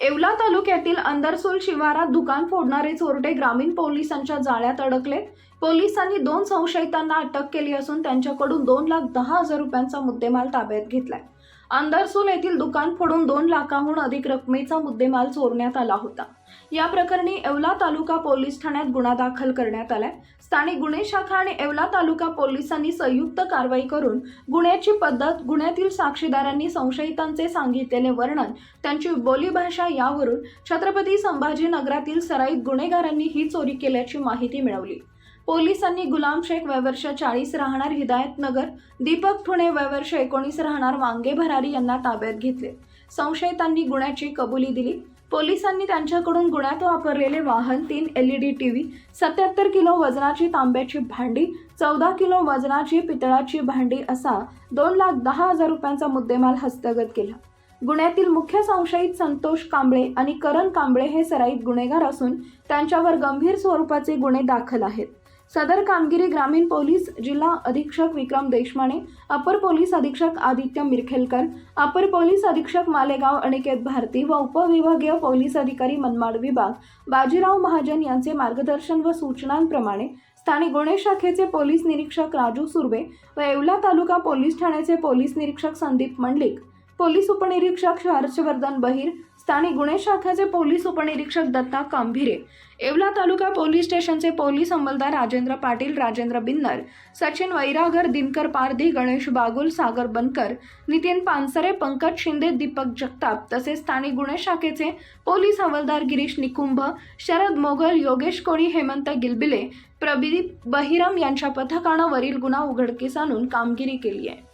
येवला तालुक्यातील अंदरसूल शिवारात दुकान फोडणारे चोरटे ग्रामीण पोलिसांच्या जाळ्यात अडकले. पोलिसांनी दोन संशयितांना अटक केली असून त्यांच्याकडून दोन लाख दहा हजार रुपयांचा मुद्देमाल ताब्यात घेतलाय. अंदरसूल येथील दुकान फोडून दोन लाखाहून अधिक रकमेचा मुद्देमाल चोरण्यात आला होता. या प्रकरणी येवला तालुका पोलीस ठाण्यात गुन्हा दाखल करण्यात आलाय. स्थानिक गुन्हे शाखा आणि येवला तालुका पोलिसांनी संयुक्त कारवाई करून गुन्ह्याची पद्धत गुन्ह्यातील साक्षीदारांनी संशयितांचे सांगितलेले वर्णन त्यांची बोलीभाषा यावरून छत्रपती संभाजीनगरातील सराईत गुन्हेगारांनी ही चोरी केल्याची माहिती मिळवली. पोलिसांनी गुलाम शेख वयवर्ष चाळीस राहणार हिदायतनगर दीपक ठुणे वयवर्ष एकोणीस राहणार वांगे भरारी यांना ताब्यात घेतले. संशयितांनी गुन्ह्याची कबुली दिली. पोलिसांनी त्यांच्याकडून गुन्ह्यात वापरलेले वाहन तीन L E D T V सत्याहत्तर किलो वजनाची तांब्याची भांडी चौदा किलो वजनाची पितळाची भांडी असा दोन लाख दहा हजार रुपयांचा मुद्देमाल हस्तगत केला. गुन्ह्यातील मुख्य संशयित संतोष कांबळे आणि करण कांबळे हे सराईत गुन्हेगार असून त्यांच्यावर गंभीर स्वरूपाचे गुन्हे दाखल आहेत. सदर कामगिरी ग्रामीण पोलीस जिल्हा अधीक्षक विक्रम देशमाने अपर पोलीस अधीक्षक आदित्य मिरखेलकर अपर पोलीस अधीक्षक मालेगाव अनिकेत भारती व उपविभागीय पोलीस अधिकारी मनमाड विभाग बाजीराव महाजन यांचे मार्गदर्शन व सूचनांप्रमाणे स्थानिक गुन्हे शाखेचे पोलीस निरीक्षक राजू सुर्वे व येवला तालुका पोलीस ठाण्याचे पोलीस निरीक्षक संदीप मंडलिक पोलीस उपनिरीक्षक हर्षवर्धन बहिर स्थानिक गुन्हे शाखेचे पोलीस उपनिरीक्षक दत्ता कांभिरे येवला तालुका पोलीस स्टेशनचे पोलीस अंमलदार राजेंद्र पाटील राजेंद्र बिन्नर सचिन वैरागर दिनकर पारधी गणेश बागुल सागर बनकर नितीन पानसरे पंकज शिंदे दीपक जगताप तसेच स्थानिक गुन्हे शाखेचे पोलीस हवालदार गिरीश निकुंभ शरद मोगल योगेश कोळी हेमंत गिलबिले प्रदीप बहिरम यांच्या पथकानं वरील गुन्हा उघडकीस आणून कामगिरी केली आहे.